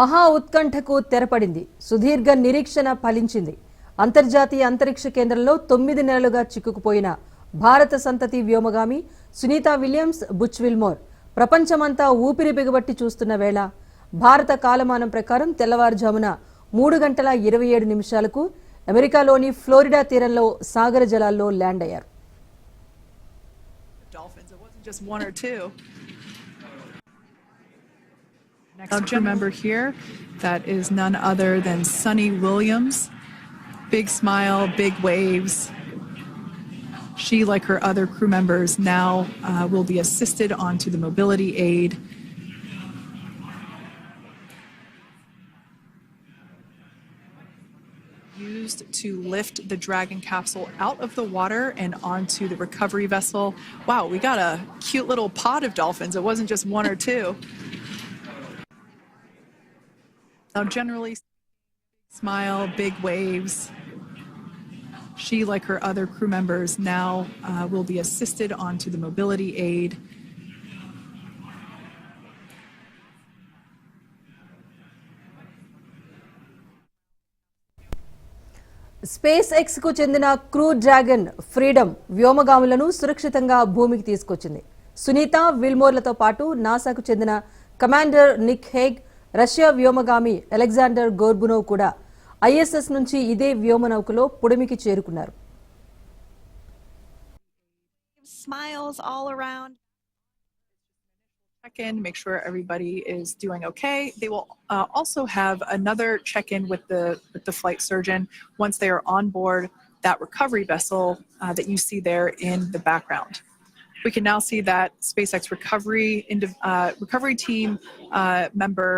మహా ఉత్కంఠకు తెరపడింది. సుదీర్ఘ నిరీక్షణ ఫలించింది. అంతర్జాతీయ అంతరిక్ష కేంద్రంలో తొమ్మిది నెలలుగా చిక్కుకుపోయిన భారత సంతతి వ్యోమగామి సునీత విలియమ్స్ బుచ్ విల్మోర్ ప్రపంచమంతా ఊపిరి బిగబట్టి చూస్తున్న వేళ భారత కాలమానం ప్రకారం తెల్లవారుజామున మూడు గంటల ఇరవై ఏడు నిమిషాలకు అమెరికాలోని ఫ్లోరిడా తీరంలో సాగర జలాల్లో ల్యాండ్ అయ్యారు. Next crew member here, that is none other than Sunny Williams. Big smile, big waves. She, like her other crew members, now uh, will be assisted onto the mobility aid. Used to lift the Dragon capsule out of the water and onto the recovery vessel. Wow, we got a cute little pod of dolphins. It wasn't just one or two. Now, generally, smile, big waves. She, like her other crew members, now uh, will be assisted onto the mobility aid. స్పేస్ ఎక్స్కు చెందిన Crew dragon freedom వ్యోమగాములను సురక్షితంగా భూమికి తీసుకొచ్చింది సునీత విల్మోర్లతో పాటు నాసాకు చెందిన commander Nick Hague Russia వ్యోమగామి అలెగ్జాండర్ గోర్బునోవ్ కూడా ఐఎస్ఎస్ నుంచి ఇదే వ్యోమనౌకలో పుడమికి చేరుకున్నారు smiles all around. check in, make sure everybody is doing okay. They will uh, also have another check in with the with the flight surgeon once they are on board that recovery vessel uh, that you see there in the background. We can now see that SpaceX recovery indiv- uh, recovery team uh, member.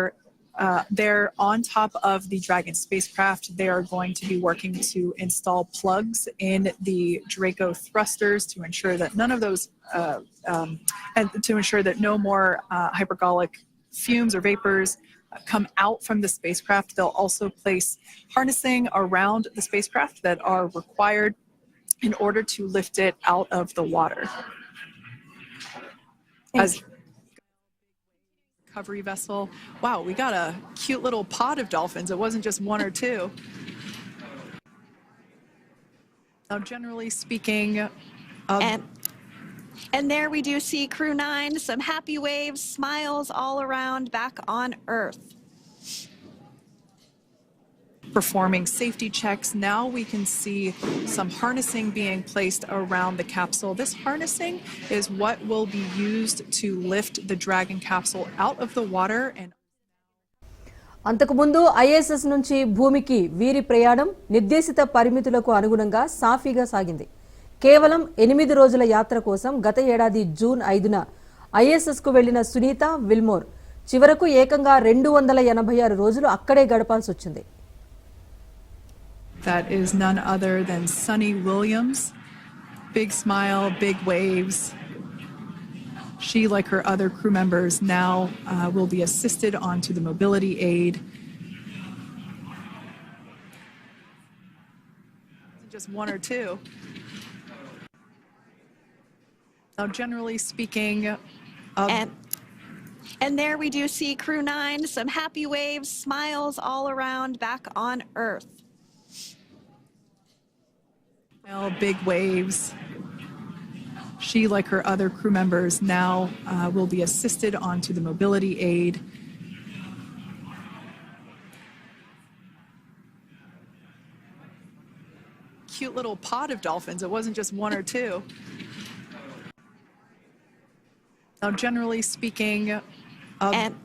uh, they're on top of the Dragon spacecraft. They are going to be working to install plugs in the Draco thrusters to ensure that none of those uh, um, and to ensure that no more uh, hypergolic fumes or vapors uh, come out from the spacecraft. They'll also place harnessing around the spacecraft that are required in order to lift it out of the water. As recovery vessel. Wow, we got a cute little pod of dolphins. It wasn't just one or two. Now, generally speaking, um, And and there we do see Crew 9, some happy waves, smiles all around back on Earth. Performing safety checks. Now we can see some harnessing being placed around the capsule. This harnessing is what will be used to lift the Dragon capsule out of the water and అంతకుముందు ISS నుంచి భూమికి వీరి ప్రయాణం నిర్దేశిత పరిమితులకు అనుగుణంగా సాఫీగా సాగింది కేవలం ఎనిమిది రోజుల యాత్ర కోసం గత ఏడాది జూన్ ఐదున ఐఎస్ఎస్కు వెళ్ళిన సునీత విల్మోర్ చివరకు ఏకంగా రెండు వందల ఎనభై ఆరు రోజులు అక్కడే గడపాల్సి వచ్చింది that is none other than Sunny Williams. Big smile, big waves. She, like her other crew members, now uh, will be assisted onto the mobility aid. Just one or two. Now, generally speaking, And and there we do see Crew 9, some happy waves, smiles all around back on Earth. Big waves. She, like her other crew members, now uh, will be assisted onto the mobility aid. Cute little pod of dolphins. It wasn't just one or two. Now, generally speaking, um, And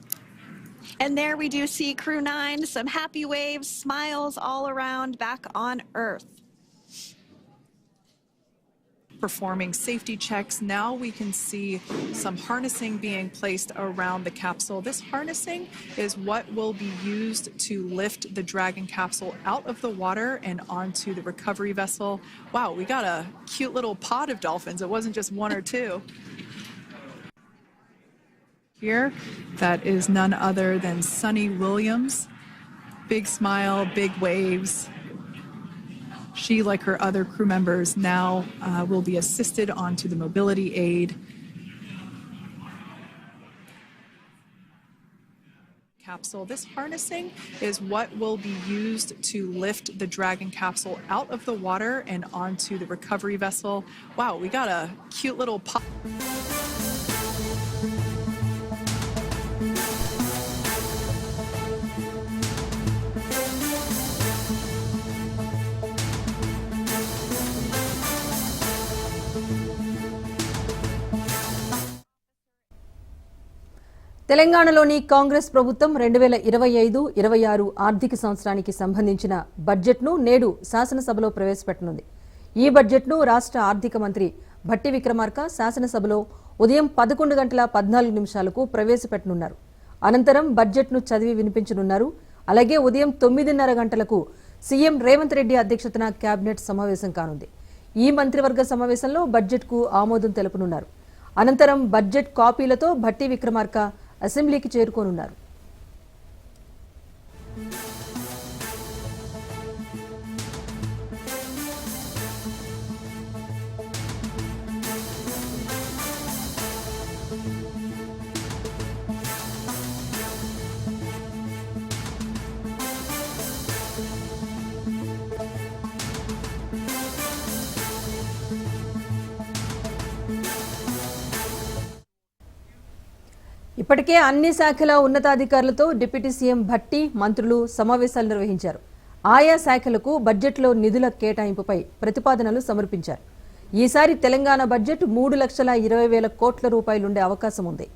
and there we do see Crew 9, some happy waves, smiles all around back on Earth. Performing safety checks. Now we can see some harnessing being placed around the capsule. This harnessing is what will be used to lift the Dragon capsule out of the water and onto the recovery vessel. Wow, we got a cute little pod of dolphins. It wasn't just one or two. Here, that is none other than Sunny Williams. Big smile, big waves. She, like her other crew members, now uh, will be assisted onto the mobility aid. capsule. This harnessing is what will be used to lift the Dragon capsule out of the water and onto the recovery vessel. Wow, we got a cute little pop. తెలంగాణలోని కాంగ్రెస్ ప్రభుత్వం రెండు వేల ఇరవై ఐదు ఇరవై ఆరు ఆర్థిక సంవత్సరానికి సంబంధించిన బడ్జెట్ను నేడు శాసనసభలో ప్రవేశపెట్టనుంది. ఈ బడ్జెట్ను రాష్ట్ర ఆర్థిక మంత్రి భట్టి విక్రమార్క శాసనసభలో ఉదయం పదకొండు గంటల పద్నాలుగు నిమిషాలకు ప్రవేశపెట్టనున్నారు. అనంతరం బడ్జెట్ను చదివి వినిపించనున్నారు. అలాగే ఉదయం తొమ్మిదిన్నర గంటలకు సీఎం రేవంత్ రెడ్డి అధ్యక్షతన కేబినెట్ సమావేశం కానుంది. ఈ మంత్రివర్గ సమావేశంలో బడ్జెట్కు ఆమోదం తెలుపనున్నారు. అనంతరం బడ్జెట్ కాపీలతో భట్టి విక్రమార్క అసెంబ్లీకి చేరుకోనున్నారు. ఇప్పటికే అన్ని శాఖల ఉన్నతాధికారులతో డిప్యూటీ సీఎం భట్టి మంత్రులు సమావేశాలు నిర్వహించారు. ఆయా శాఖలకు బడ్జెట్లో నిధుల కేటాయింపుపై ప్రతిపాదనలు సమర్పించారు. ఈసారి తెలంగాణ బడ్జెట్ మూడు లక్షల ఇరవై వేల కోట్ల రూపాయలుండే అవకాశం ఉంది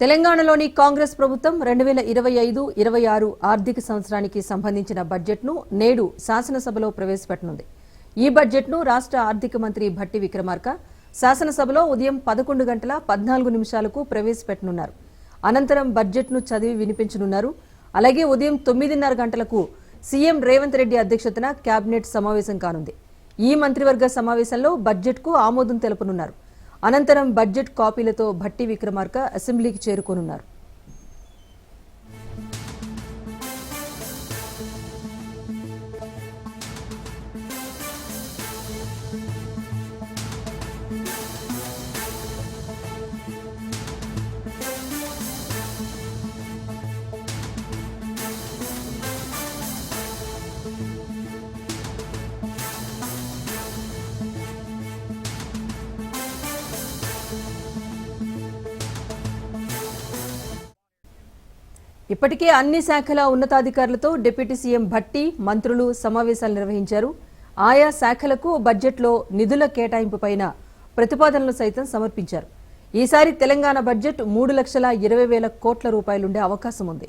తెలంగాణలోని కాంగ్రెస్ ప్రభుత్వం రెండు వేల ఇరవై ఐదు ఇరవై ఆరు ఆర్థిక సంవత్సరానికి సంబంధించిన బడ్జెట్ను నేడు శాసనసభలో ప్రవేశపెట్టనుంది. ఈ బడ్జెట్ను రాష్ట్ర ఆర్థిక మంత్రి భట్టి విక్రమార్క శాసనసభలో ఉదయం పదకొండు గంటల పద్నాలుగు నిమిషాలకు ప్రవేశపెట్టనున్నారు. అనంతరం బడ్జెట్ను చదివి వినిపించనున్నారు. అలాగే ఉదయం తొమ్మిదిన్నర గంటలకు సీఎం రేవంత్ రెడ్డి అధ్యక్షతన కేబినెట్ సమావేశం కానుంది. ఈ మంత్రివర్గ సమావేశంలో బడ్జెట్కు ఆమోదం తెలుపనున్నారు. అనంతరం బడ్జెట్ కాపీలతో భట్టి విక్రమార్క అసెంబ్లీకి చేరుకోనున్నారు. ఇప్పటికే అన్ని శాఖల ఉన్నతాధికారులతో డిప్యూటీ సీఎం భట్టి మంత్రులు సమావేశాలు నిర్వహించారు. ఆయా శాఖలకు బడ్జెట్లో నిధుల కేటాయింపుపైన ప్రతిపాదనలు సైతం సమర్పించారు. ఈసారి తెలంగాణ బడ్జెట్ మూడు లక్షల ఇరవై వేల కోట్ల రూపాయలుండే అవకాశం ఉంది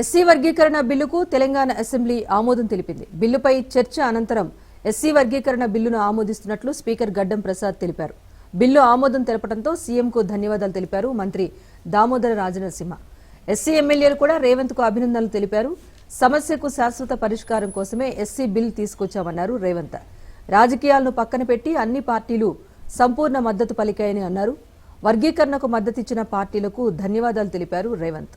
ఎస్సీ వర్గీకరణ బిల్లుకు తెలంగాణ అసెంబ్లీ ఆమోదం తెలిపింది. బిల్లుపై చర్చ అనంతరం ఎస్సీ వర్గీకరణ బిల్లును ఆమోదిస్తున్నట్లు స్పీకర్ గడ్డం ప్రసాద్ తెలిపారు. బిల్లు ఆమోదం తెలపడంతో సీఎంకు ధన్యవాదాలు తెలిపారు మంత్రి దామోదర రాజనరసింహ. ఎస్సీ ఎమ్మెల్యేలు కూడా రేవంత్కు అభినందనలు తెలిపారు. సమస్యకు శాశ్వత పరిష్కారం కోసమే ఎస్సీ బిల్ తీసుకొచ్చామన్నారు రేవంత్. రాజకీయాలను పక్కన పెట్టి అన్ని పార్టీలు సంపూర్ణ మద్దతు పలికాయని అన్నారు. వర్గీకరణకు మద్దతిచ్చిన పార్టీలకు ధన్యవాదాలు తెలిపారు Revanth.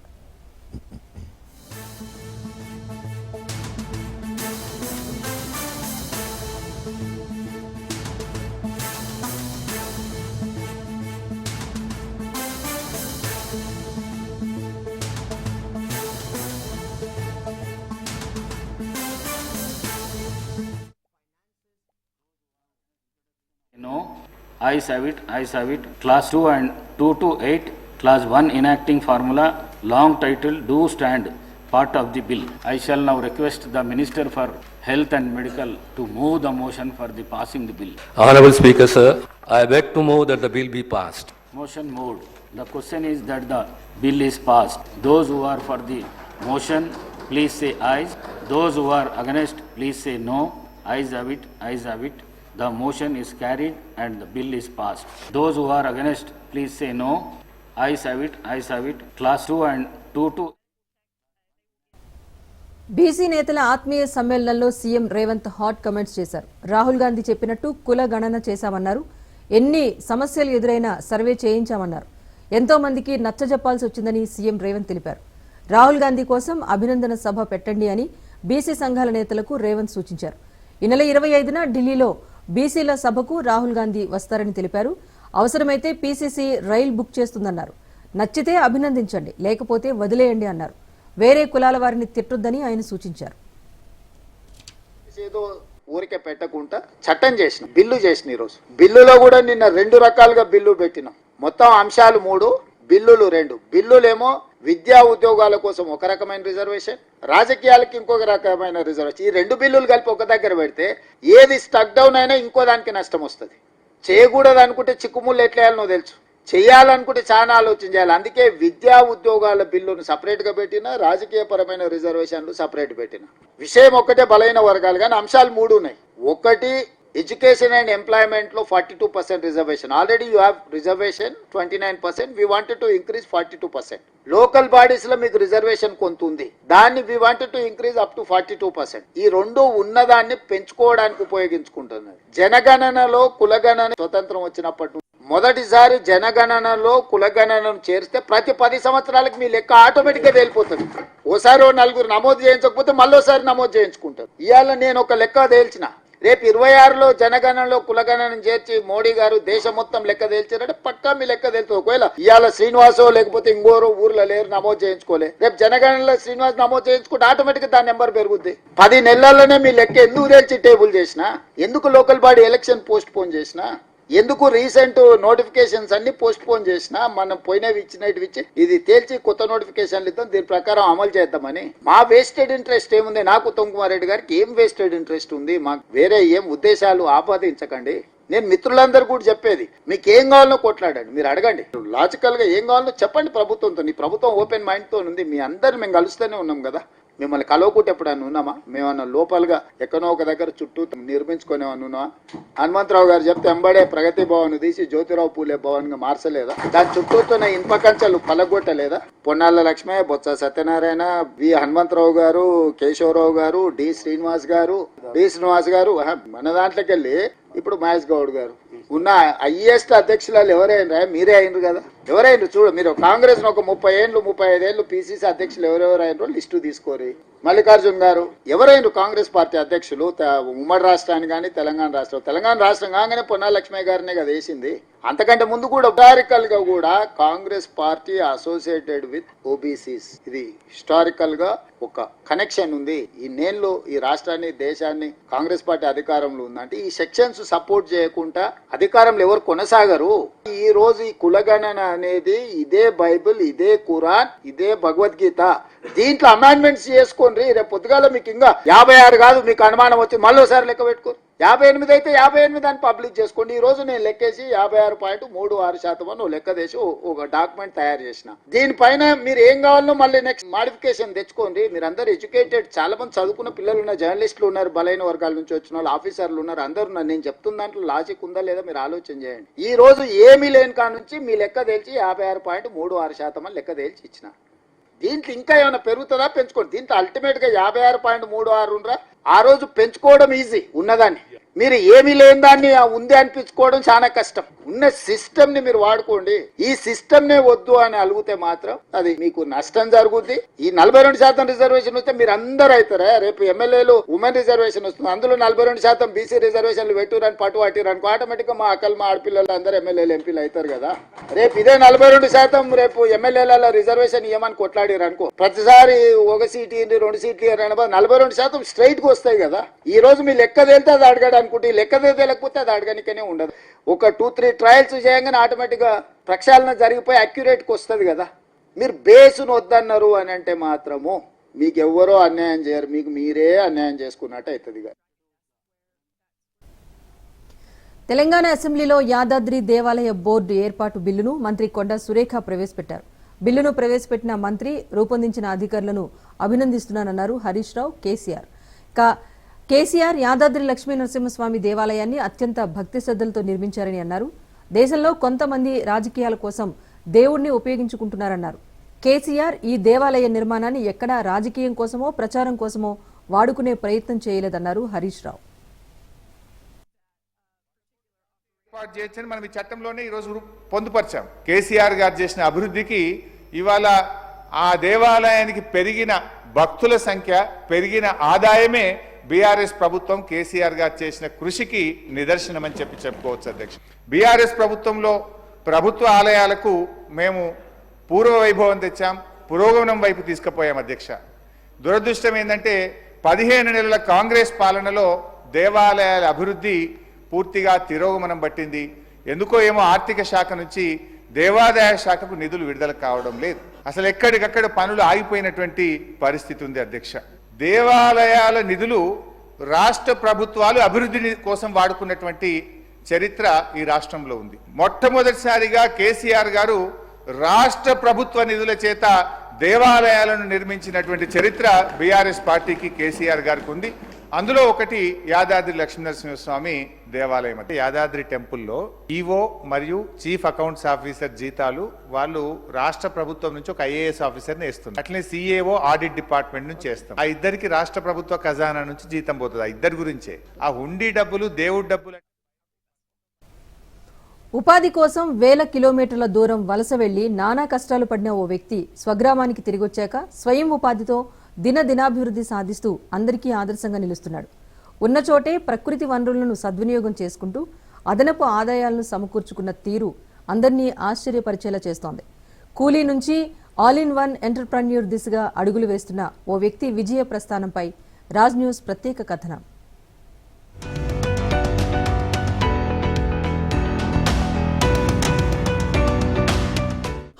I have it, I have it. Class 2 and 2 to 8, Class 1 enacting formula, long title, do stand, part of the bill. I shall now request the Minister for Health and Medical to move the motion for the passing the bill. Honorable Speaker, sir, I beg to move that the bill be passed. Motion moved. The question is that the bill is passed. Those who are for the motion, please say ayes. Those who are against, please say no. Ayes have it, ayes have it. The motion is carried and the bill is passed. Those who are against, please say no. I have it, I have it. Class 2 and 2 to BC నేతల ఆత్మీయ సమ్మేళనంలో CM Revanth hot comments చేశారు రాహుల్ గాంధీ చెప్పినట్టు కుల గణన చేశామన్నారు ఎన్ని సమస్యలు ఎదురైనా సర్వే చేయించామన్నారు ఎంతో మందికి నచ్చజెప్పాల్సి వచ్చిందని సీఎం రేవంత్ తెలిపారు రాహుల్ గాంధీ కోసం అభినందన సభ పెట్టండి అని బీసీ సంఘాల నేతలకు రేవంత్ సూచించారు ఈ నెల ఇరవై ఐదున ఢిల్లీలో బీసీల సభకు రాహుల్ గాంధీ వస్తారని తెలిపారు. అవసరమైతే పీసీసీ రైలు బుక్ చేస్తుందన్నారు. నచ్చితే అభినందించండి లేకపోతే వదిలేయండి అన్నారు. వేరే కులాల వారిని తిట్టొద్దని ఆయన సూచించారు. ఏదో ఊరికే పెట్టకుండా చట్టం చేసిన బిల్లు చేసిన ఈరోజు. బిల్లులో కూడా నిన్న రెండు రకాలుగా బిల్లు పెట్టినాం. మొత్తం అంశాలు మూడు బిల్లులు రెండు. బిల్లులేమో విద్యా ఉద్యోగాల కోసం ఒక రకమైన రిజర్వేషన్ రాజకీయాలకి ఇంకొక రకమైన రిజర్వేషన్ ఈ రెండు బిల్లులు కలిపి ఒక దగ్గర పెడితే ఏది స్టక్ డౌన్ అయినా ఇంకో దానికి నష్టం వస్తుంది. చేయకూడదు అనుకుంటే చిక్కుముళ్ళు ఎట్లేయాలనో తెలుసు. చేయాలనుకుంటే చాలా ఆలోచన చేయాలి. అందుకే విద్యా ఉద్యోగాల బిల్లును సపరేట్గా పెట్టిన రాజకీయ పరమైన రిజర్వేషన్లు సపరేట్ పెట్టిన. విషయం ఒక్కటే బలైన వర్గాలు కానీ అంశాలు మూడు ఉన్నాయి. ఒకటి education and ఎంప్లాయ్మెంట్లో forty two percent reservation already you have reservation twenty nine percent we wanted to increase forty two percent local బాడీస్లో మీకు రిజర్వేషన్ కొంత ఉంది. దాన్ని we wanted to increase up to forty two percent ఈ రెండు ఉన్నదాన్ని పెంచుకోవడానికి ఉపయోగించుకుంటున్నారు. జనగణనలో కులగణన స్వతంత్రం వచ్చినప్పటి నుంచి మొదటిసారి జనగణనలో కులగణనను చేరిస్తే ప్రతి పది సంవత్సరాలకు మీ లెక్క ఆటోమేటిక్గా తేలిపోతుంది. ఓసారి ఓ నలుగురు నమోదు చేయించకపోతే మళ్ళోసారి నమోదు చేయించుకుంటారు. ఇవాళ నేను ఒక లెక్క తేల్చిన. రేపు ఇరవై ఆరులో జనగణనలో కులగణనం చేర్చి మోడీ గారు దేశం మొత్తం లెక్క తేల్చారంటే పక్కా మీ లెక్క తేలుతుంది. ఒకవేళ ఇవాళ శ్రీనివాసో లేకపోతే ఇంకోరు ఊర్లో లేరు నమోదు చేయించుకోలే. రేపు జనగణనలో శ్రీనివాస్ నమోదు చేయించుకుంటే ఆటోమేటిక్ దాని నెంబర్ పెరుగుద్ది. పది నెలల్లోనే మీ లెక్క ఎందుకు తేల్చి టేబుల్ చేసినా? ఎందుకు local body election postpone చేసినా? ఎందుకు రీసెంట్ నోటిఫికేషన్స్ అన్ని పోస్ట్ పోన్ చేసినా మనం పోయినవి ఇచ్చినవి ఇచ్చి ఇది తేల్చి కొత్త నోటిఫికేషన్లు ఇద్దాం దీని ప్రకారం అమలు చేద్దామని. మా వేస్టెడ్ ఇంట్రెస్ట్ ఏముంది? నాకు ఉత్తమ్ కుమార్ రెడ్డి గారికి ఏం వేస్టెడ్ ఇంట్రెస్ట్ ఉంది? మాకు వేరే ఏం ఉద్దేశాలు ఆపాదించకండి. నేను మిత్రులందరూ కూడా చెప్పేది మీకు ఏం కావాలో కొట్లాడండి. మీరు అడగండి. లాజికల్గా ఏం కావాలో చెప్పండి ప్రభుత్వంతో. నీ ప్రభుత్వం ఓపెన్ మైండ్తో ఉంది మీ అందరు మేము కలుస్తూనే ఉన్నాం కదా. మిమ్మల్ని కలవకుంటే ఎప్పుడన్నా ఉన్నామా? మేమన్నా లోపలగా ఎక్కడో ఒక దగ్గర చుట్టూ నిర్మించుకొని ఉన్నామా? హనుమంతరావు గారు చెప్తే ఎంబడే ప్రగతి భవన్ తీసి జ్యోతిరావు పూలే భవన్గా మార్చలేదా? దాని చుట్టూతున్న ఇనుప కంచెలు పలగొట్టలేదా? పొన్నాల లక్ష్మయ్య బొత్స సత్యనారాయణ వి హనుమంతరావు గారు కేశవరావు గారు డి శ్రీనివాస్ గారు డి శ్రీనివాస్ గారు మన దాంట్లోకి వెళ్ళి ఇప్పుడు మహేష్ గౌడ్ గారు. ఉన్న హైయెస్ట్ అధ్యక్షులు ఎవరైనా మీరే అయినరు కదా? ఎవరైనా చూడు మీరు కాంగ్రెస్ ఒక ముప్పై ఏళ్ళు ముప్పై ఐదేళ్ళు పిసిసి అధ్యక్షులు ఎవరెవరు అయినరో లిస్టు తీసుకోరి. మల్లికార్జున్ గారు ఎవరైనా కాంగ్రెస్ పార్టీ అధ్యక్షులు ఉమ్మడి రాష్ట్రాన్ని కానీ తెలంగాణ రాష్ట్రం తెలంగాణ రాష్ట్రం కాగానే పొన్నాలక్ష్మి గారిని గారినే కదా వేసింది. అంతకంటే ముందు కూడా హిస్టారికల్గా కూడా Congress party associated with OBCs ఇది హిస్టారికల్గా ఒక కనెక్షన్ ఉంది. ఈ నేళ్ళు ఈ రాష్ట్రాన్ని దేశాన్ని కాంగ్రెస్ పార్టీ అధికారంలో ఉందంటే ఈ సెక్షన్స్ సపోర్ట్ చేయకుండా అధికారంలో ఎవరు కొనసాగరు? ఈ రోజు ఈ కులగణన అనేది ఇదే బైబిల్ ఇదే ఖురాన్ ఇదే భగవద్గీత. దీంట్లో అమెండ్మెంట్స్ చేసుకోండి. రేపు పొద్దుగాల మీకు ఇంకా యాభై ఆరు కాదు మీకు అనుమానం వచ్చి మళ్ళీసారి లెక్క పెట్టుకోరు. యాభై ఎనిమిది అయితే యాభై ఎనిమిది అని పబ్లిక్ చేసుకోండి. ఈ రోజు నేను లెక్కేసి యాభై ఆరు పాయింట్ మూడు ఆరు శాతం అని లెక్క చేసి ఒక డాక్యుమెంట్ తయారు చేసిన. దీనిపైన మీరు ఏం కావాలో మళ్ళీ నెక్స్ట్ మాడిఫికేషన్ తెచ్చుకోండి. మీరు అందరు ఎడ్యుకేటెడ్ చాలా మంది చదువుకున్న పిల్లలు ఉన్నారు జర్నలిస్టులు ఉన్నారు బలైన వర్గాల నుంచి వచ్చిన వాళ్ళు ఆఫీసర్లు ఉన్నారు అందరు ఉన్నారు. నేను చెప్తున్న దాంట్లో లాజిక్ ఉందా లేదా మీరు ఆలోచన చేయండి. ఈ రోజు ఏమీ లేని కాడ నుంచి మీ లెక్క తేల్చి యాభై ఆరు పాయింట్ మూడు ఆరు శాతం అని లెక్క తేల్చి ఇచ్చిన. దీంట్లో ఇంకా ఏమైనా పెరుగుతుందా? పెంచుకోండి. దీంట్లో అల్టిమేట్గా యాభై ఆరు పాయింట్ మూడు ఆరు ఉండరా? ఆ రోజు పెంచుకోవడం ఈజీ ఉన్నదాన్ని. మీరు ఏమీ లేని దాన్ని ఉంది అనిపించుకోవడం చాలా కష్టం. ఉన్న సిస్టమ్ని మీరు వాడుకోండి. ఈ సిస్టమ్ నే వద్దు అని అలిగితే మాత్రం అది మీకు నష్టం జరుగుద్ది. ఈ నలభై రెండు శాతం రిజర్వేషన్ వస్తే మీరు అందరు అవుతారా రేపు ఎమ్మెల్యేలు ఉమెన్ రిజర్వేషన్ వస్తుంది. అందులో నలభై రెండు శాతం బీసీ రిజర్వేషన్లు పెట్టురని పట్టు పట్టిరు అనుకో ఆటోమేటిక్గా మా అక్కలు మా ఆడపిల్లలు అందరు ఎమ్మెల్యేలు ఎంపీలు అవుతారు కదా. రేపు ఇదే నలభై రెండు శాతం రేపు ఎమ్మెల్యేల రిజర్వేషన్ ఇవ్వమని కొట్లాడారు అనుకో ప్రతిసారి ఒక సీట్ రెండు సీట్లు ఇయ్యండి అనే నలభై రెండు శాతం స్ట్రైట్గా వస్తాయి కదా. ఈ రోజు మీ లెక్క తేలితే అది అడగడానికి అనుకుంటే ఈ లెక్క తేలకపోతే అది అడగనికనే ఉండదు. ఒక టూ త్రీ ట్రయల్స్ చేయగానే ఆటోమేటిక్గా ప్రక్షాళన జరిగిపోయి అక్యురేట్కి వస్తుంది కదా. మీరు బేసును వద్దన్నారు అని అంటే మాత్రము మీకు ఎవ్వరో అన్యాయం చేయరు. మీకు మీరే అన్యాయం చేసుకున్నట్టు అవుతుంది ఇక. తెలంగాణ అసెంబ్లీలో యాదాద్రి దేవాలయ బోర్డు ఏర్పాటు బిల్లును మంత్రి కొండ సురేఖ ప్రవేశపెట్టారు. బిల్లును ప్రవేశపెట్టిన మంత్రి రూపొందించిన అధికారులను అభినందిస్తున్నానన్నారు హరీష్ రావు కేసీఆర్. కా కేసీఆర్ యాదాద్రి లక్ష్మీ నరసింహస్వామి దేవాలయాన్ని అత్యంత భక్తి శ్రద్ధలతో నిర్మించారని అన్నారు. దేశంలో కొంతమంది రాజకీయాల కోసం దేవుణ్ణి ఉపయోగించుకుంటున్నారన్నారు. కేసీఆర్ ఈ దేవాలయ నిర్మాణాన్ని ఎక్కడా రాజకీయం కోసమో ప్రచారం కోసమో వాడుకునే ప్రయత్నం చేయలేదన్నారు హరీష్ రావు. ఏర్పాటు చేయొచ్చని మనం ఈ చట్టంలోనే ఈరోజు పొందుపరిచాం. కేసీఆర్ గారు చేసిన అభివృద్ధికి ఇవాళ ఆ దేవాలయానికి పెరిగిన భక్తుల సంఖ్య పెరిగిన ఆదాయమే బీఆర్ఎస్ ప్రభుత్వం కేసీఆర్ గారు చేసిన కృషికి నిదర్శనమని చెప్పి చెప్పుకోవచ్చు అధ్యక్ష. బీఆర్ఎస్ ప్రభుత్వంలో ప్రభుత్వ ఆలయాలకు మేము పూర్వ వైభవం తెచ్చాం పురోగమనం వైపు తీసుకుపోయాం అధ్యక్ష. దురదృష్టం ఏంటంటే పదిహేను నెలల కాంగ్రెస్ పాలనలో దేవాలయాల అభివృద్ధి పూర్తిగా తిరోగమనం పట్టింది. ఎందుకో ఏమో ఆర్థిక శాఖ నుంచి దేవాదాయ శాఖకు నిధులు విడుదల కావడం లేదు. అసలు ఎక్కడికక్కడ పనులు ఆగిపోయినటువంటి పరిస్థితి ఉంది అధ్యక్ష. దేవాలయాల నిధులు రాష్ట్ర ప్రభుత్వాలు అభివృద్ధి కోసం వాడుకున్నటువంటి చరిత్ర ఈ రాష్ట్రంలో ఉంది. మొట్టమొదటిసారిగా కేసీఆర్ గారు రాష్ట్ర ప్రభుత్వ నిధుల చేత దేవాలయాలను నిర్మించినటువంటి చరిత్ర బీఆర్ఎస్ పార్టీకి కేసీఆర్ గారికి ఉంది అందులో ఒకటి యాదాద్రి లక్ష్మీనరసింహస్వామి దేవాలయం అంటే యాదాద్రి టెంపుల్లో ఈవో మరియు చీఫ్ అకౌంట్స్ ఆఫీసర్ జీతాలు వాళ్ళు రాష్ట్ర ప్రభుత్వం నుంచి ఒక ఐఏఎస్ ఆఫీసర్ని వేస్తుంది అట్లనే సిఏఓ ఆడిట్ డిపార్ట్మెంట్ నుంచి చేస్తాం ఆ ఇద్దరికి రాష్ట్ర ప్రభుత్వ ఖజానా నుంచి జీతం పోతుంది. ఆ ఇద్దరి గురించే. ఆ హుండీ డబ్బులు దేవుడి డబ్బులు ఉపాధి కోసం వేల కిలోమీటర్ల దూరం వలస వెళ్ళి నానా కష్టాలు పడిన ఓ వ్యక్తి స్వగ్రామానికి తిరిగొచ్చాక స్వయం ఉపాధితో దినదినాభివృద్ధి సాధిస్తూ అందరికీ ఆదర్శంగా నిలుస్తున్నాడు. ఉన్న చోటే ప్రకృతి వనరులను సద్వినియోగం చేసుకుంటూ అదనపు ఆదాయాలను సమకూర్చుకున్న తీరు అందరినీ ఆశ్చర్యపరిచేలా చేస్తోంది. కూలీ నుంచి ఆల్ ఇన్ వన్ ఎంటర్ప్రన్యూర్ దిశగా అడుగులు వేస్తున్న ఓ వ్యక్తి విజయ ప్రస్థానంపై రాజ్ న్యూస్ ప్రత్యేక కథనం.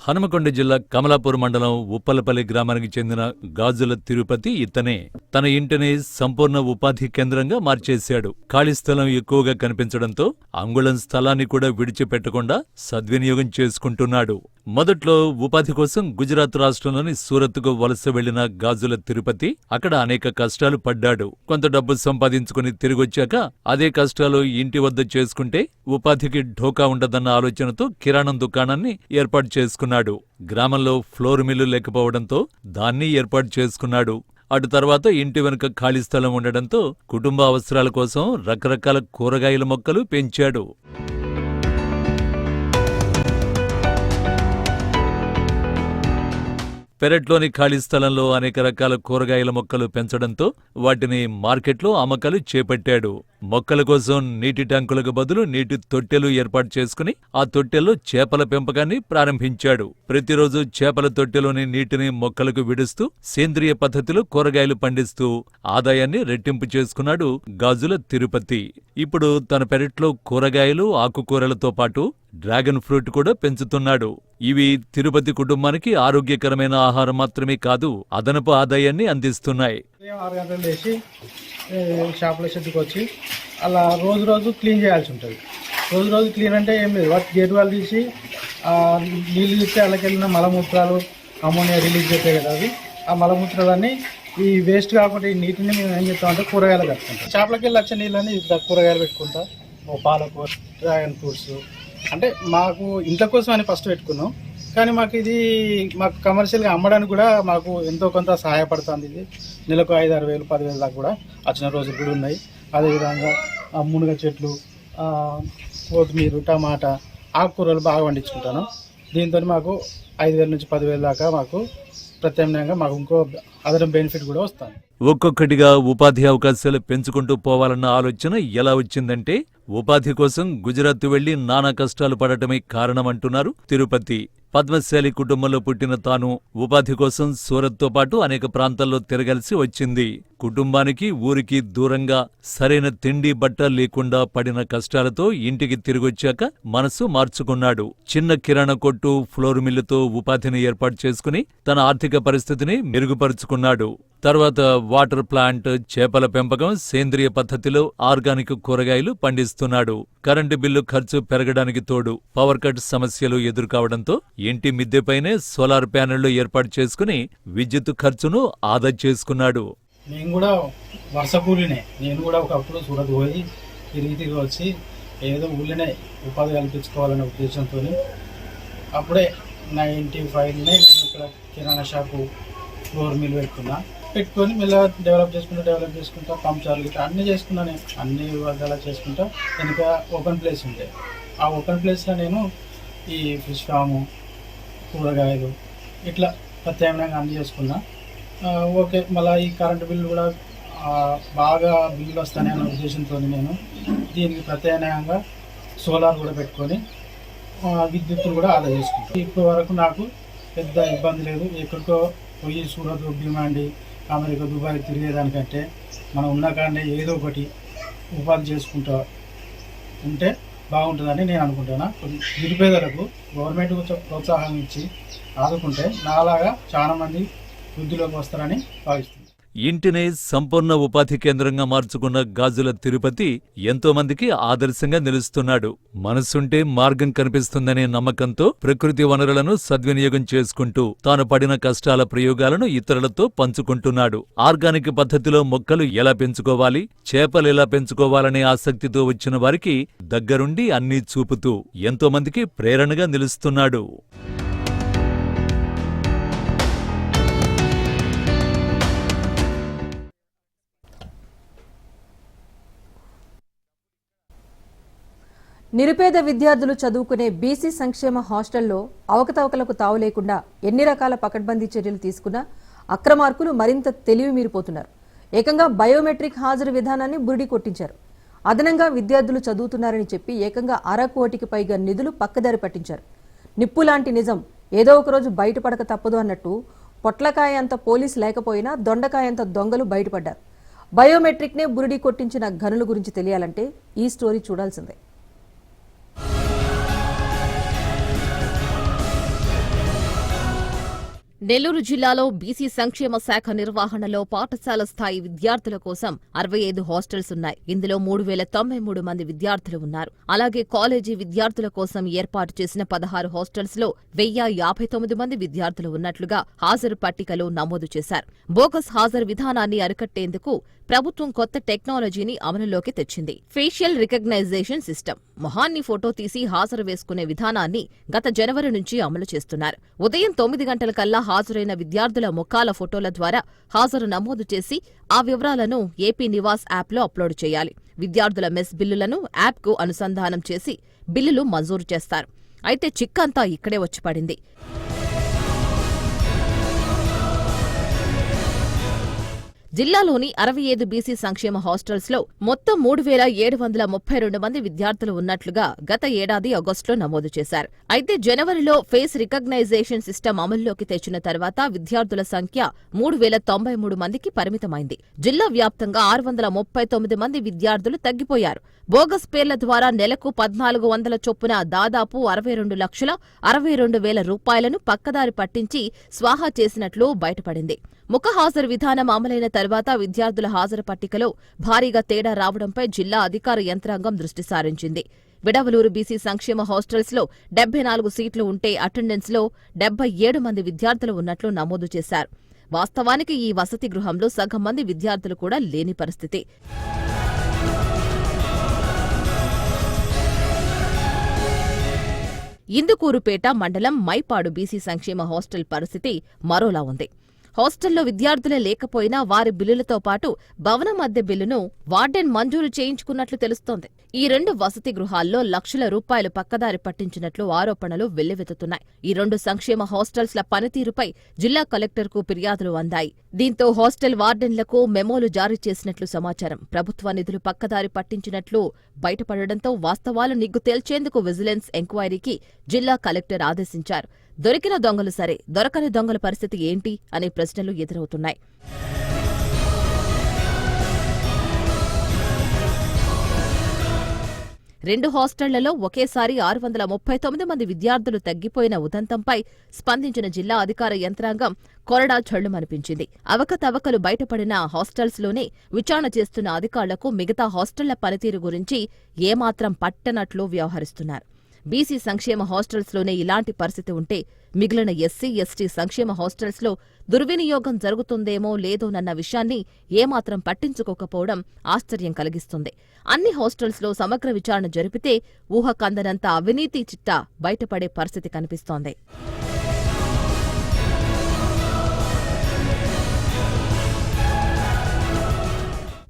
హనుమకొండ జిల్లా కమలాపూర్ మండలం ఉప్పలపల్లి గ్రామానికి చెందిన గాజుల తిరుపతి ఇతనే తన ఇంటిని సంపూర్ణ ఉపాధి కేంద్రంగా మార్చేశాడు. ఖాళీ స్థలం ఎక్కువగా కనిపించడంతో అంగుళం స్థలాన్ని కూడా విడిచిపెట్టకుండా సద్వినియోగం చేసుకుంటున్నాడు. మొదట్లో ఉపాధి కోసం గుజరాత్ రాష్ట్రంలోని సూరత్కు వలస వెళ్ళిన గాజుల తిరుపతి అక్కడ అనేక కష్టాలు పడ్డాడు. కొంత డబ్బు సంపాదించుకుని తిరిగొచ్చాక అదే కష్టాలు ఇంటి వద్ద చేసుకుంటే ఉపాధికి ఢోకా ఉండదన్న ఆలోచనతో కిరాణం దుకాణాన్ని ఏర్పాటు చేసుకున్నాడు. గ్రామంలో ఫ్లోర్ మిల్లు లేకపోవడంతో దాన్ని ఏర్పాటు చేసుకున్నాడు. అటు తర్వాత ఇంటి వెనుక ఖాళీ స్థలం ఉండడంతో కుటుంబ అవసరాల కోసం రకరకాల కూరగాయల మొక్కలు పెంచాడు. పెరట్లోని ఖాళీ స్థలంలో అనేక రకాల కూరగాయల మొక్కలు పెంచడంతో వాటిని మార్కెట్లో అమ్మకాలు చేపట్టాడు. మొక్కల కోసం నీటి ట్యాంకులకు బదులు నీటి తొట్టెలు ఏర్పాటు చేసుకుని ఆ తొట్టెల్లో చేపల పెంపకాన్ని ప్రారంభించాడు. ప్రతిరోజు చేపల తొట్టెలోని నీటిని మొక్కలకు విడుస్తూ సేంద్రియ పద్ధతిలో కూరగాయలు పండిస్తూ ఆదాయాన్ని రెట్టింపు చేసుకున్నాడు గాజుల తిరుపతి. ఇప్పుడు తన పెరట్లో కూరగాయలు ఆకుకూరలతో పాటు డ్రాగన్ ఫ్రూట్ కూడా పెంచుతున్నాడు. ఇవి తిరుపతి కుటుంబానికి ఆరోగ్యకరమైన ఆహారం మాత్రమే కాదు అదనపు ఆదాయాన్ని అందిస్తున్నాయి. ఆరు గంటలు లేచి షాపుల షెడ్కి వచ్చి అలా రోజు రోజు క్లీన్ చేయాల్సి ఉంటుంది. రోజు రోజు క్లీన్ అంటే ఏం లేదు. వాటి గేట్ వాళ్ళు తీసి నీళ్ళు తీస్తే వాళ్ళకి వెళ్ళిన మలమూత్రాలు అమోనియా రిలీజ్ అవుతాయి కదా అవి ఆ మలమూత్రాలన్నీ ఈ వేస్ట్ కాకుండా ఈ నీటిని మేము ఏం చేస్తామంటే కూరగాయలు కట్టుకుంటాం. చేపలకి వెళ్ళి వచ్చే నీళ్ళని కూరగాయలు పెట్టుకుంటా. పాలకూర డ్రాగన్ ఫ్రూట్స్ అంటే మాకు ఇంట్లో కోసం అని ఫస్ట్ పెట్టుకున్నాం. కానీ మాకు ఇది మాకు కమర్షియల్గా అమ్మడానికి కూడా మాకు ఎంతో కొంత సహాయపడుతుంది ఇది. నెలకు ఐదు ఆరు వేలు పదివేలు దాకా కూడా వచ్చిన రోజులు కూడా ఉన్నాయి. అదేవిధంగా మునగ చెట్లు కొత్తిమీర టమాటా ఆకుకూరలు బాగా పండించుకుంటాను. దీంతో మాకు ఐదు వేల నుంచి పదివేలు దాకా మాకు ప్రత్యామ్నాయంగా మాకు ఇంకో అదనం బెనిఫిట్ కూడా వస్తుంది. ఒక్కొక్కటిగా ఉపాధి అవకాశాలు పెంచుకుంటూ పోవాలన్న ఆలోచన ఎలా వచ్చిందంటే ఉపాధి కోసం గుజరాత్ వెళ్ళి నానా కష్టాలు పడటమే కారణమంటున్నారు తిరుపతి. పద్మశాలి కుటుంబంలో పుట్టిన తాను ఉపాధి కోసం సూరత్తో పాటు అనేక ప్రాంతాల్లో తిరగాల్సి వచ్చింది. కుటుంబానికి ఊరికి దూరంగా సరైన తిండి బట్ట లేకుండా పడిన కష్టాలతో ఇంటికి తిరిగొచ్చాక మనసు మార్చుకున్నాడు. చిన్న కిరాణా కొట్టు ఫ్లోర్ మిల్లుతో ఉపాధిని ఏర్పాటు చేసుకుని తన ఆర్థిక పరిస్థితిని మెరుగుపరుచుకున్నాడు. తర్వాత వాటర్ ప్లాంట్ చేపల పెంపకం సేంద్రియ పద్ధతిలో ఆర్గానిక్ కూరగాయలు పండిస్తున్నాడు. కరెంటు బిల్లు ఖర్చు పెరగడానికి తోడు పవర్ కట్ సమస్యలు ఎదుర్కావడంతో ఇంటి మిద్దెపైనే సోలార్ ప్యానెళ్ళు ఏర్పాటు చేసుకుని విద్యుత్ ఖర్చును ఆదా చేసుకున్నాడు. నేను కూడా వర్ష కూలినే నేను కూడా ఒకప్పుడు సూరత్ పోయి తిరిగి తిరిగి వచ్చి ఏదో ఊళ్ళోనే ఉపాధి కల్పించుకోవాలనే ఉద్దేశంతో అప్పుడే నైంటీ ఫైవ్లోనే నేను ఇక్కడ కిరాణా షాపు ఫ్లోర్ మిల్ పెట్టుకున్నా. పెట్టుకొని మెల్లగా డెవలప్ చేసుకుంటా డెవలప్ చేసుకుంటా పంచాలు ఇట్లా అన్నీ చేసుకున్నా నేను. అన్ని వర్గాల చేసుకుంటా వెనుక ఓపెన్ ప్లేస్ ఉండే. ఆ ఓపెన్ ప్లేస్లో నేను ఈ ఫిష్ ఫాము కూరగాయలు ఇట్లా ప్రత్యామ్నాయంగా అందజేసుకున్నా. చేసుకున్నా ఓకే మళ్ళీ ఈ కరెంటు బిల్లు కూడా బాగా బిల్లులు వస్తాయి అనే ఉద్దేశంతో నేను దీనికి ప్రత్యామ్నాయంగా సోలార్ కూడా పెట్టుకొని ఆ, విద్యుత్తును కూడా ఆదా చేసుకుంటాను ఇప్పటి వరకు నాకు పెద్ద ఇబ్బంది లేదు. ఎక్కడికో పోయి సూరత్ డిమాండ్ అమెరికా దుబాయ్ తిరిగేదానికంటే మనం ఉన్న కాడనే ఏదో ఒకటి ఉపాధి చేసుకుంటా ఉంటే బాగుంటుందని నేను అనుకుంటున్నా. కొన్ని నిరుపేదలకు గవర్నమెంట్ కొంచెం ప్రోత్సాహం ఇచ్చి ఆదుకుంటే నాలాగా చాలామంది వృద్ధిలోకి వస్తారని భావిస్తున్నాను ఇంటినే సంపూర్ణ ఉపాధి కేంద్రంగా మార్చుకున్న గాజుల తిరుపతి ఎంతోమందికి ఆదర్శంగా నిలుస్తున్నాడు. మనసుంటే మార్గం కనిపిస్తుందనే నమ్మకంతో ప్రకృతి వనరులను సద్వినియోగం చేసుకుంటూ తాను పడిన కష్టాల ప్రయోగాలను ఇతరులతో పంచుకుంటున్నాడు. ఆర్గానిక్ పద్ధతిలో మొక్కలు ఎలా పెంచుకోవాలి చేపలు ఎలా పెంచుకోవాలనే ఆసక్తితో వచ్చిన వారికి దగ్గరుండి అన్నీ చూపుతూ ఎంతోమందికి ప్రేరణగా నిలుస్తున్నాడు. నిరుపేద విద్యార్థులు చదువుకునే బీసీ సంక్షేమ హాస్టల్లో అవకతవకలకు తావు లేకుండా ఎన్ని రకాల పకడ్బందీ చర్యలు తీసుకున్నా అక్రమార్కులు మరింత తెలివి మీరిపోతున్నారు. ఏకంగా బయోమెట్రిక్ హాజరు విధానాన్ని బురిడి కొట్టించారు. అదనంగా విద్యార్థులు చదువుతున్నారని చెప్పి ఏకంగా అర కోటికి పైగా నిధులు పక్కదారి పట్టించారు. నిప్పు లాంటి నిజం ఏదో ఒకరోజు బయటపడక తప్పదు అన్నట్టు పొట్లకాయ అంత పోలీస్ లేకపోయినా దొండకాయ అంత దొంగలు బయటపడ్డారు. బయోమెట్రిక్నే బురిడి కొట్టించిన ఘనుల గురించి తెలియాలంటే ఈ స్టోరీ చూడాల్సిందే. నెల్లూరు జిల్లాలో బీసీ సంక్షేమ శాఖ నిర్వహణలో పాఠశాల స్థాయి విద్యార్థుల కోసం అరవై ఐదు హాస్టల్స్ ఉన్నాయి. ఇందులో మూడు వేల తొంభై మూడు మంది విద్యార్థులు ఉన్నారు. అలాగే కాలేజీ విద్యార్థుల కోసం ఏర్పాటు చేసిన పదహారు హాస్టల్స్లో వెయ్యి యాభై తొమ్మిది మంది విద్యార్థులు ఉన్నట్లుగా హాజరు పట్టికలో నమోదు చేశారు. బోగస్ హాజరు విధానాన్ని అరికట్టేందుకు ప్రభుత్వం కొత్త టెక్నాలజీని అమలులోకి తెచ్చింది. Facial recognition system. మొహాన్ని ఫోటో తీసి హాజరు వేసుకునే విధానాన్ని గత జనవరి నుంచి అమలు చేస్తున్నారు. ఉదయం తొమ్మిది గంటల కల్లా హాజరైన విద్యార్థుల ముఖాల ఫోటోల ద్వారా హాజరు నమోదు చేసి ఆ వివరాలను ఏపీ నివాస్ యాప్లో అప్లోడ్ చేయాలి. విద్యార్థుల మెస్ బిల్లులను యాప్కు అనుసంధానం చేసి బిల్లులు మంజూరు చేస్తారు. అయితే చిక్కంతా ఇక్కడే వచ్చి పడింది. జిల్లాలోని అరవై ఐదు బీసీ సంక్షేమ హాస్టల్స్లో మొత్తం మూడు వేల ఏడు వందల ముప్పై రెండు మంది విద్యార్థులు ఉన్నట్లుగా గత ఏడాది ఆగస్టులో నమోదు చేశారు. అయితే జనవరిలో ఫేస్ రికగ్నైజేషన్ సిస్టమ్ అమల్లోకి తెచ్చిన తర్వాత విద్యార్థుల సంఖ్య మూడు వేల తొంభై మూడు మందికి పరిమితమైంది. జిల్లా వ్యాప్తంగా ఆరు వందల ముప్పై తొమ్మిది మంది విద్యార్థులు తగ్గిపోయారు. బోగస్ పేర్ల ద్వారా నెలకు పద్నాలుగు వందల చొప్పున దాదాపు అరవై రెండు లక్షల అరవై రెండు వేల రూపాయలను పక్కదారి పట్టించి స్వాహా చేసినట్లు బయటపడింది. ముఖ హాజరు విధానం అమలైన తర్వాత విద్యార్థుల హాజరు పట్టికలో భారీగా తేడా రావడంపై జిల్లా అధికార యంత్రాంగం దృష్టి సారించింది. విడవలూరు బీసీ సంక్షేమ హాస్టల్స్లో డెబ్బై నాలుగు సీట్లు ఉంటే అటెండెన్స్లో డెబ్బై ఏడు మంది విద్యార్థులు ఉన్నట్లు నమోదు చేశారు. వాస్తవానికి ఈ వసతి గృహంలో సగం మంది విద్యార్థులు కూడా లేని పరిస్థితి. ఇందుకూరుపేట మండలం మైపాడు బీసీ సంక్షేమ హాస్టల్ పరిస్థితి మరోలా ఉంది. హాస్టల్లో విద్యార్థులే లేకపోయినా వారి బిల్లులతో పాటు భవనం అద్దె బిల్లును వార్డెన్ మంజూరు చేయించుకున్నట్లు తెలుస్తోంది. ఈ రెండు వసతి గృహాల్లో లక్షల రూపాయలు పక్కదారి పట్టించినట్లు ఆరోపణలు వెల్లువెత్తుతున్నాయి. ఈ రెండు సంక్షేమ హాస్టల్స్ల పనితీరుపై జిల్లా కలెక్టర్కు ఫిర్యాదులు అందాయి. దీంతో హాస్టల్ వార్డెన్లకు మెమోలు జారీ చేసినట్లు సమాచారం. ప్రభుత్వ నిధులు పక్కదారి పట్టించినట్లు బయటపడడంతో వాస్తవాలు నిగ్గు తేల్చేందుకు విజిలెన్స్ ఎంక్వైరీకి జిల్లా కలెక్టర్ ఆదేశించారు. దొరికిన దొంగలు సరే దొరకని దొంగల పరిస్థితి ఏంటి అనే ప్రశ్నలు ఎదురవుతున్నాయి. రెండు హాస్టళ్ళలో ఒకేసారి ఆరు వందల ముప్పై తొమ్మిది మంది విద్యార్థులు తగ్గిపోయిన ఉదంతంపై స్పందించిన జిల్లా అధికార యంత్రాంగం కొరడా చళ్ళుమనిపించింది అవకతవకలు బయటపడిన హాస్టల్స్లోనే విచారణ చేస్తున్న అధికారులకు మిగతా హాస్టళ్ళ పనితీరు గురించి ఏమాత్రం పట్టనట్లు వ్యవహరిస్తున్నారు. బీసీ సంక్షేమ హాస్టల్స్లోనే ఇలాంటి పరిస్థితి ఉంటే మిగిలిన ఎస్సీ ఎస్టీ సంక్షేమ హాస్టల్స్లో దుర్వినియోగం జరుగుతుందేమో లేదోనన్న విషయాన్ని ఏమాత్రం పట్టించుకోకపోవడం ఆశ్చర్యం కలిగిస్తుంది. అన్ని హాస్టల్స్లో సమగ్ర విచారణ జరిపితే ఊహకందనంత అవినీతి చిట్టా బయటపడే పరిస్థితి కనిపిస్తోంది.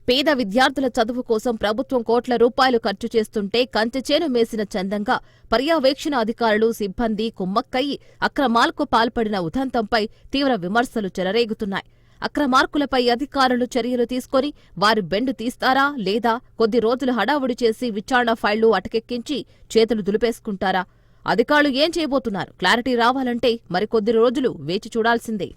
పేద విద్యార్థుల చదువు కోసం ప్రభుత్వం కోట్ల రూపాయలు ఖర్చు చేస్తుంటే కంచెచేను మేసిన చందంగా పర్యవేక్షణ అధికారులు సిబ్బంది కుమ్మక్కయ్యి అక్రమాలకు పాల్పడిన ఉదంతంపై తీవ్ర విమర్శలు చెలరేగుతున్నాయి. అక్రమార్కులపై అధికారులు చర్యలు తీసుకొని వారి బెండు తీస్తారా లేదా కొద్ది రోజులు హడావుడి చేసి విచారణ ఫైళ్ళు అటకెక్కించి చేతులు దులిపేసుకుంటారా? అధికారులు ఏం చేయబోతున్నారు? క్లారిటీ రావాలంటే మరికొద్ది రోజులు వేచి చూడాల్సిందే.